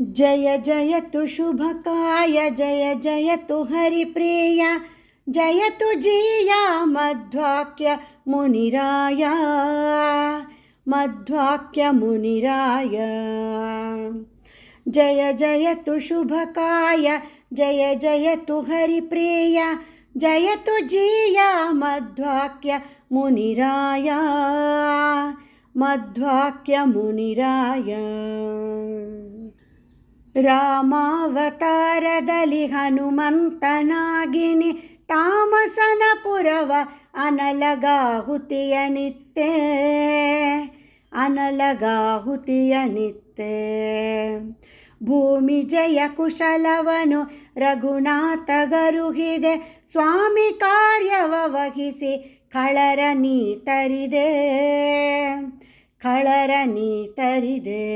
जय जय जयतु शुभकाय, जय जयतु हरिप्रिय जयतु जिया मध्वाक्य मुनिराय मध्वाक्य मुनिराय। जय जय जयतु शुभकाय, जय जयतु हरिप्रिय जयतु जिया मध्वाक्य मुनिराय मध्वाक्य मुनिराय। ರಾಮಾವತಾರದಲ್ಲಿ ಹನುಮಂತನಾಗಿನಿ, ತಾಮಸನ ಪುರವ ಅನಲಗಾಹುತಿಯ ನಿತ್ತೆ ಅನಲಗಾಹುತಿಯ ನಿತ್ತೆ ಭೂಮಿ ಜಯ ಕುಶಲವನು, ರಘುನಾಥ ಗರುಹಿದೆ, ಸ್ವಾಮಿ ಕಾರ್ಯವ ವಹಿಸಿ ಕಳರ ನೀತರಿದೆ ಕಳರ ನೀತರಿದೆ.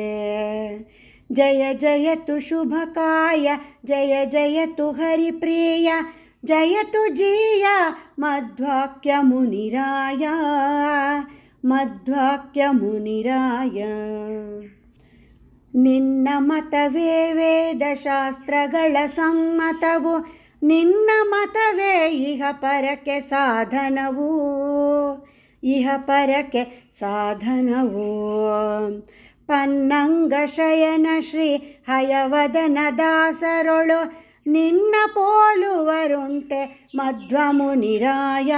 जय जयतु शुभकाय जय जयतु हरिप्रिय जयतु जिया मध्वाक्यमुनिराय मध्वाक्यमुनिराय ನಿನ್ನ ಮತವೇ ವೇದಶಾಸ್ತ್ರಗಳ ಸಮ್ಮತವು ನಿನ್ನ ಮತವೇ ಇಹ ಪರಕ್ಕೆ ಸಾಧನವು ಇಹ ಪರಕ್ಕೆ ಸಾಧನವು ಪನ್ನಂಗ ಶಯನ ಶ್ರೀ ಹಯವದನ ದಾಸರೊಳು ನಿನ್ನ ಪೋಲುವರುಂಟೆ ಮಧ್ವಮುನಿರಾಯ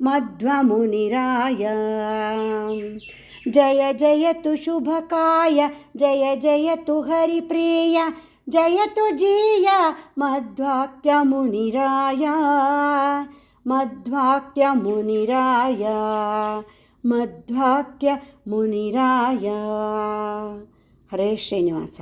ಮಧ್ವಮುನಿರಾಯ ಜಯ ಜಯತು ಶುಭಕಾಯ ಜಯ ಜಯತು ಹರಿಪ್ರಿಯ ಜಯತು ಜಿಯ ಮಧ್ವಾಕ್ಯ ಮುನಿರಾಯ ಮಧ್ವಾಕ್ಯ ಮುನಿರಾಯ ಮಧ್ವಾಕ್ಯ ಮುನಿರಾಯ ಹರೇ ಶ್ರೀನಿವಾಸ